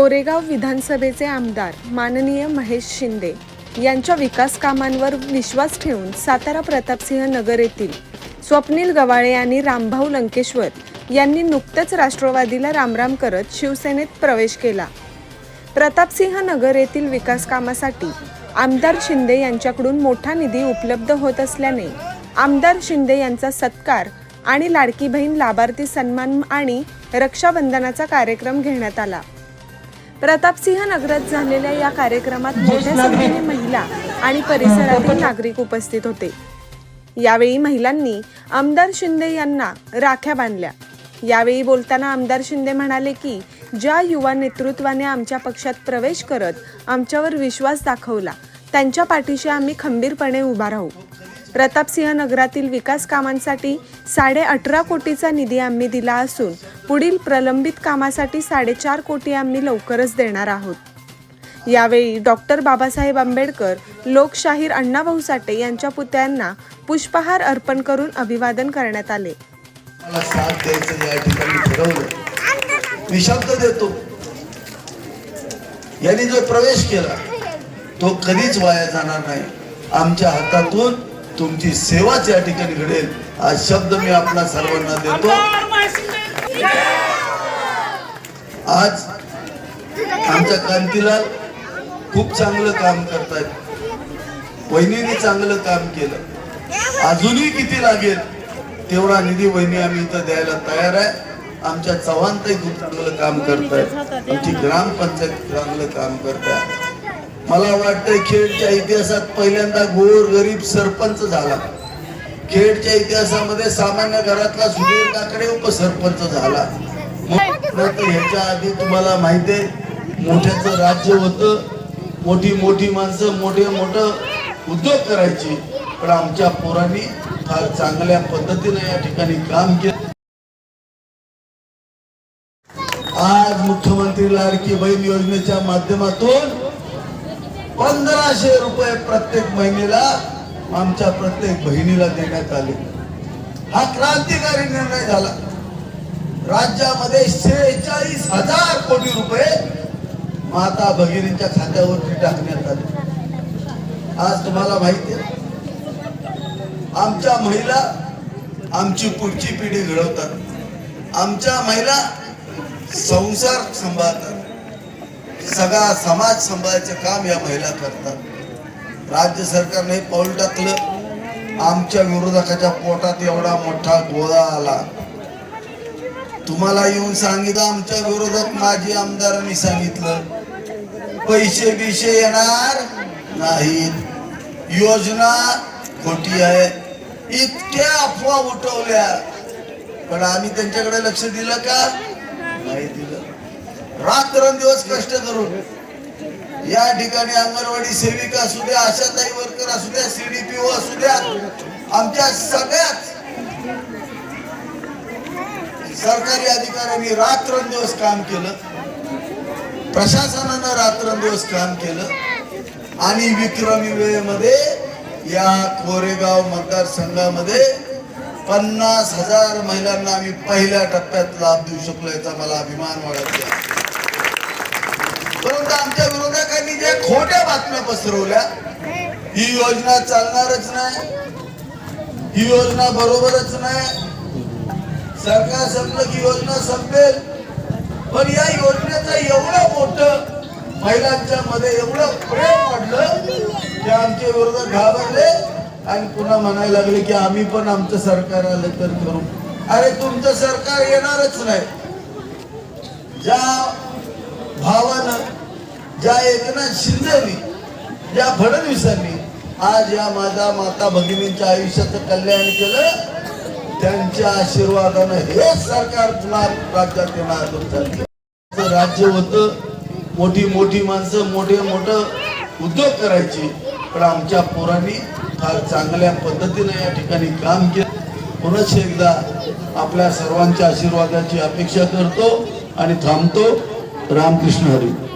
कोरेगाव विधानसभेचे आमदार माननीय महेश शिंदे यांच्या विकास कामांवर विश्वास ठेवून सातारा प्रतापसिंह नगर येथील स्वप्नील गवाळे आणि रामभाऊ लंकेश्वर यांनी नुकतंच राष्ट्रवादीला रामराम करत शिवसेनेत प्रवेश केला. प्रतापसिंह नगर येथील विकास कामासाठी आमदार शिंदे यांच्याकडून मोठा निधी उपलब्ध होत असल्याने आमदार शिंदे यांचा सत्कार आणि लाडकी बहीण लाभार्थी सन्मान आणि रक्षाबंधनाचा कार्यक्रम घेण्यात आला. प्रतापसिंह नगरात झालेल्या या कार्यक्रमात मोठ्या संख्येने महिला आणि परिसरातील नागरिक उपस्थित होते. यावेळी महिलांनी आमदार शिंदे यांना राख्या बांधल्या. यावेळी बोलताना आमदार शिंदे म्हणाले की ज्या युवा नेतृत्वाने आमच्या पक्षात प्रवेश करत आमच्यावर विश्वास दाखवला त्यांच्या पाठीशी आम्ही खंबीरपणे उभा राहू. प्रतापसिंह नगरातील विकास कामांसाठी साडे अठरा कोटीचा निधी आम्ही दिला असून पुढील प्रलंबित कामासाठी साडेचार कोटी आम्ही लवकरच देणार आहोत. यावेळी डॉक्टर बाबासाहेब आंबेडकर लोकशाहीर अण्णाभाऊ साठे यांच्या पुतळ्यांना पुष्पहार अर्पण करून अभिवादन करण्यात आले. देतो. यांनी जो प्रवेश केला तो कधीच वाया जाणार नाही. आमच्या हातातून तुमची सेवाच या ठिकाणी घडेल हा शब्द मी आपल्या सर्वांना देतो. आज आमच्या कांतीलाल खूप चांगलं काम करतायत. वहिनीने चांगलं काम केलं. अजूनही किती लागेल तेवढा निधी वहिनी आम्ही इथं द्यायला तयार आहे. आमच्या चव्हाणताई खूप चांगलं काम करतायत. आमची ग्रामपंचायत चांगलं काम करताय मला वाटतंय खेडच्या इतिहासात पहिल्यांदा गोर गरीब सरपंच झाला. खेडच्या इतिहासामध्ये सामान्य घरातला सुधीर काकडे उपसरपंच झाला. तर ह्याच्या आधी तुम्हाला माहिती आहे मोठ्याचं राज्य होतं. मोठी मोठी माणसं मोठे मोठं उद्योग करायची. पण आमच्या पोरांनी फार चांगल्या पद्धतीने या ठिकाणी काम केलं. आज मुख्यमंत्री लाडकी बहीण योजनेच्या माध्यमातून पंधराशे रुपये प्रत्येक महिलेला आमच्या प्रत्येक बहिणीला देण्यात आले. हा क्रांतिकारी निर्णय झाला. राज्यामध्ये शेहेचाळीस हजार कोटी रुपये माता भगिनींच्या खात्यावरती टाकण्यात आले. आज तुम्हाला माहिती आहे आमच्या महिला आमची पुढची पिढी घडवतात. आमच्या महिला संसार सांभाळतात. सगळा समाज सांभाळायचं काम या महिला करतात. राज्य सरकारने पाऊल टाकलं. आमच्या विरोधकाच्या पोटात एवढा मोठा गोळा आला. तुम्हाला येऊन सांगितलं आमच्या विरोधक माजी आमदारांनी सांगितलं पैसे बिशे येणार नाहीत. योजना खोटी आहे. इतक्या अफवा उठवल्या. पण आम्ही त्यांच्याकडे लक्ष दिलं का? नाही. दिलं रात्रंदिवस कष्ट करून. या ठिकाणी अंगणवाडी सेविका असू द्या आशाताई वर्कर असू द्या सीडीपीओ असू द्या आमच्या सगळ्याच सरकारी अधिकाऱ्यांनी रात्रंदिवस काम केलं. प्रशासनानं रात्रंदिवस काम केलं. आणि विक्रमी वेळेमध्ये या कोरेगाव मतदारसंघामध्ये पन्नास हजार महिलांना आम्ही पहिल्या टप्प्यात लाभ देऊ शकलो याचा मला अभिमान वाटतो. परंतु आमच्या विरोधकांनी ज्या खोट्या बातम्या पसरवल्या ही योजना चालणारच नाही. ही योजना बरोबरच नाही. सरकार संपलं की योजना संपेल. पण या योजनेचं एवढं मोठं महिलांच्या मध्ये एवढं प्रेम वाढलं की आमचे विरोधक घाबरले. आणि पुन्हा म्हणायला लागले की आम्ही पण आमचं सरकार आलं तर करू. अरे तुमचं सरकार येणारच नाही. ज्या भावानं ज्या एकनाथ शिंदेनी ज्या फडणवीसांनी आज या माझ्या माता भगिनींच्या आयुष्याचं कल्याण केलं त्यांच्या आशीर्वादानं हे सरकार पुन्हा राज्यात येणार तुमचं राज्य होतं मोठी मोठी माणसं मोठे मोठं उद्योग करायची पण आमच्या पोरांनी फार चांगल्या पद्धतीने या ठिकाणी काम केलं. पुनश एकदा आपल्या सर्वांच्या आशीर्वादाची अपेक्षा करतो आणि थांबतो. रामकृष्ण हरी.